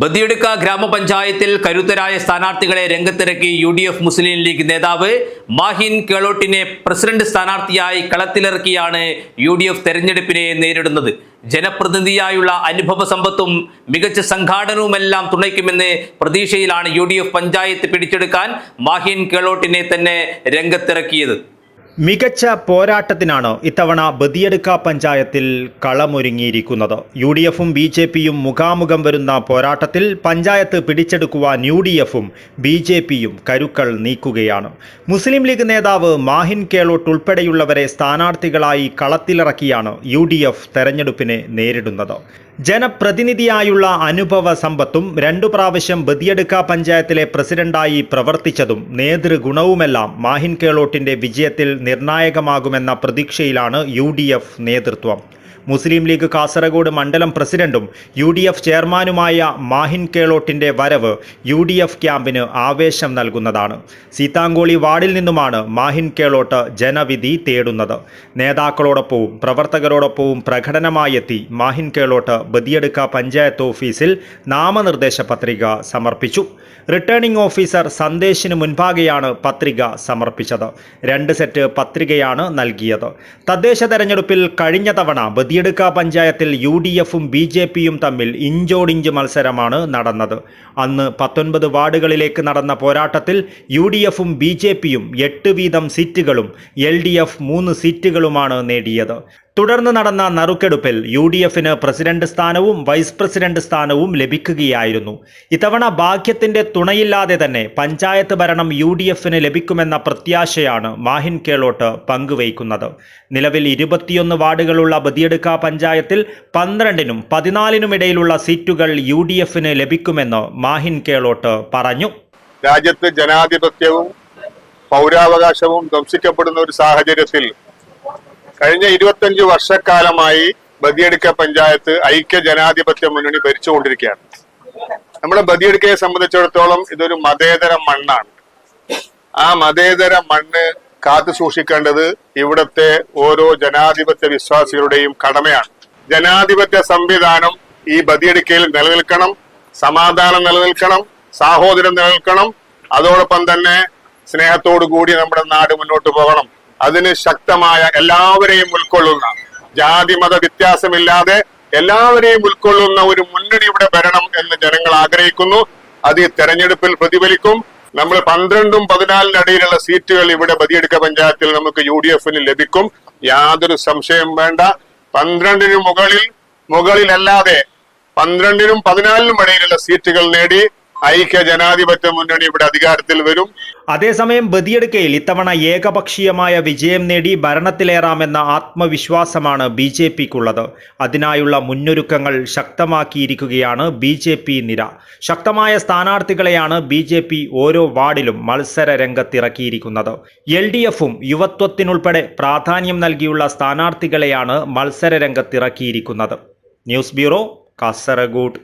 ബദിയെടുക്ക ഗ്രാമപഞ്ചായത്തിൽ കരുത്തരായ സ്ഥാനാർത്ഥികളെ രംഗത്തിറക്കി U D F Muslim League നേതാവ് മാഹിൻ കേളോട്ടിനെ പ്രസിഡന്റ് സ്ഥാനാർത്ഥിയായി കളത്തിലിറക്കിയാണ് യു ഡി എഫ് തെരഞ്ഞെടുപ്പിനെ നേരിടുന്നത്. ജനപ്രതിനിധിയായുള്ള അനുഭവ സമ്പത്തും മികച്ച സംഘാടനവുമെല്ലാം തുണയ്ക്കുമെന്ന് പ്രതീക്ഷയിലാണ് യു പഞ്ചായത്ത് പിടിച്ചെടുക്കാൻ മാഹിൻ കേളോട്ടിനെ തന്നെ രംഗത്തിറക്കിയത്. മികച്ച പോരാട്ടത്തിനാണ് ഇത്തവണ ബദിയടുക്ക പഞ്ചായത്തിൽ കളമൊരുങ്ങിയിരിക്കുന്നത്. യു ഡി എഫും ബി ജെ പിയും മുഖാമുഖം വരുന്ന പോരാട്ടത്തിൽ പഞ്ചായത്ത് പിടിച്ചെടുക്കുവാൻ യു ഡി എഫും ബി ജെ പിയും കരുക്കൾ നീക്കുകയാണ്. മുസ്ലിം ലീഗ് നേതാവ് മാഹിൻ കേളോട്ട് ഉൾപ്പെടെയുള്ളവരെ സ്ഥാനാർത്ഥികളായി കളത്തിലിറക്കിയാണ് യു ഡി എഫ് തെരഞ്ഞെടുപ്പിനെ നേരിടുന്നത്. ജനപ്രതിനിധിയായുള്ള അനുഭവ സമ്പത്തും രണ്ടു പ്രാവശ്യം ബദിയടുക്ക പഞ്ചായത്തിലെ പ്രസിഡന്റായി പ്രവർത്തിച്ചതും നേതൃഗുണവുമെല്ലാം മാഹിൻ കേളോട്ടിന്റെ വിജയത്തിൽ നിർണായകമാകുമെന്ന പ്രതീക്ഷയിലാണ് യു നേതൃത്വം. മുസ്ലിം ലീഗ് കാസർഗോഡ് മണ്ഡലം പ്രസിഡന്റും യു ഡി എഫ് ചെയർമാനുമായ മാഹിൻ കേളോട്ടിന്റെ വരവ് യു ഡി എഫ് ക്യാമ്പിന് ആവേശം നൽകുന്നതാണ്. സീതാങ്കോളി വാർഡിൽ നിന്നുമാണ് മാഹിൻ കേളോട്ട് ജനവിധി തേടുന്നത്. നേതാക്കളോടൊപ്പവും പ്രവർത്തകരോടൊപ്പവും പ്രകടനമായെത്തി മാഹിൻ കേളോട്ട് ബദിയടുക്ക പഞ്ചായത്ത് ഓഫീസിൽ നാമനിർദ്ദേശ പത്രിക സമർപ്പിച്ചു. റിട്ടേണിംഗ് ഓഫീസർ സന്ദേശിന് മുൻപാകെയാണ് പത്രിക സമർപ്പിച്ചത്. രണ്ട് സെറ്റ് പത്രികയാണ് നൽകിയത്. തദ്ദേശ തെരഞ്ഞെടുപ്പിൽ കഴിഞ്ഞ തവണ ബദിയടുക്ക പഞ്ചായത്തിൽ യു ഡി എഫും ബി ജെ പിയും തമ്മിൽ ഇഞ്ചോടിഞ്ച് മത്സരമാണ് നടന്നത്. അന്ന് പത്തൊൻപത് വാർഡുകളിലേക്ക് നടന്ന പോരാട്ടത്തിൽ യു ഡി എഫും ബി ജെ പിയും എട്ട് വീതം സീറ്റുകളും എൽ ഡി എഫ് മൂന്ന് സീറ്റുകളുമാണ് നേടിയത്. തുടർന്ന് നടന്ന നറുക്കെടുപ്പിൽ യു ഡി എഫിന് പ്രസിഡന്റ് സ്ഥാനവും വൈസ് പ്രസിഡന്റ് സ്ഥാനവും ലഭിക്കുകയായിരുന്നു. ഇത്തവണ ഭാഗ്യത്തിന്റെ തുണയില്ലാതെ തന്നെ പഞ്ചായത്ത് ഭരണം യു ഡി എഫിന് ലഭിക്കുമെന്ന പ്രത്യാശയാണ് മാഹിൻ കേളോട്ട് പങ്കുവയ്ക്കുന്നത്. നിലവിൽ ഇരുപത്തിയൊന്ന് വാർഡുകളുള്ള ബദിയെടുക്ക പഞ്ചായത്തിൽ പന്ത്രണ്ടിനും പതിനാലിനും ഇടയിലുള്ള സീറ്റുകൾ യു ഡി എഫിന് ലഭിക്കുമെന്ന് മാഹിൻ കേളോട്ട് പറഞ്ഞു. രാജ്യത്ത് ജനാധിപത്യവും പൗരാവകാശവും ധംസിക്കപ്പെടുന്ന ഒരു സാഹചര്യത്തിൽ കഴിഞ്ഞ ഇരുപത്തഞ്ച് വർഷക്കാലമായി ബദിയടുക്ക പഞ്ചായത്ത് ഐക്യ ജനാധിപത്യ മുന്നണി ഭരിച്ചുകൊണ്ടിരിക്കുകയാണ്. നമ്മുടെ ബദിയടുക്കയെ സംബന്ധിച്ചിടത്തോളം ഇതൊരു മതേതര മണ്ണാണ്. ആ മതേതര മണ്ണ് കാത്തു സൂക്ഷിക്കേണ്ടത് ഇവിടുത്തെ ഓരോ ജനാധിപത്യ വിശ്വാസികളുടെയും കടമയാണ്. ജനാധിപത്യ സംവിധാനം ഈ ബദിയടുക്കയിൽ നിലനിൽക്കണം സമാധാനം നിലനിൽക്കണം സാഹോദര്യം നിലനിൽക്കണം. അതോടൊപ്പം തന്നെ സ്നേഹത്തോടു കൂടി നമ്മുടെ നാട് മുന്നോട്ട് പോകണം. അതിന് ശക്തമായ എല്ലാവരെയും ഉൾക്കൊള്ളുന്ന ജാതി മത വ്യത്യാസമില്ലാതെ എല്ലാവരെയും ഉൾക്കൊള്ളുന്ന ഒരു മുന്നണി ഇവിടെ വരണം എന്ന് ജനങ്ങൾ ആഗ്രഹിക്കുന്നു. അത് ഈ തെരഞ്ഞെടുപ്പിൽ പ്രതിഫലിക്കും. നമ്മൾ പന്ത്രണ്ടും പതിനാലിന് ഇടയിലുള്ള സീറ്റുകൾ ഇവിടെ ബദിയെടുക്ക പഞ്ചായത്തിൽ നമുക്ക് യു ഡി എഫിന് ലഭിക്കും. യാതൊരു സംശയം വേണ്ട. പന്ത്രണ്ടിന് മുകളിൽ മുകളിലല്ലാതെ പന്ത്രണ്ടിനും പതിനാലിനും ഇടയിലുള്ള സീറ്റുകൾ നേടി ഐക്യ ജനാധിപത്യ മുന്നണി ഇവിടെ അധികാരത്തിൽ വരും. അതേസമയം ബദിയടുക്കയിൽ ഇത്തവണ ഏകപക്ഷീയമായ വിജയം നേടി ഭരണത്തിലേറാമെന്ന ആത്മവിശ്വാസമാണ് ബി ജെ പിക്കുള്ളത് അതിനായുള്ള മുന്നൊരുക്കങ്ങൾ ശക്തമാക്കിയിരിക്കുകയാണ് ബി ജെ പി നിര. ശക്തമായ സ്ഥാനാർത്ഥികളെയാണ് ബി ജെ പി ഓരോ വാർഡിലും മത്സര രംഗത്തിറക്കിയിരിക്കുന്നത് എൽ ഡി എഫും യുവത്വത്തിനുൾപ്പെടെ പ്രാധാന്യം നൽകിയുള്ള സ്ഥാനാർത്ഥികളെയാണ് മത്സര രംഗത്തിറക്കിയിരിക്കുന്നത് ന്യൂസ് ബ്യൂറോ കാസർഗോഡ്.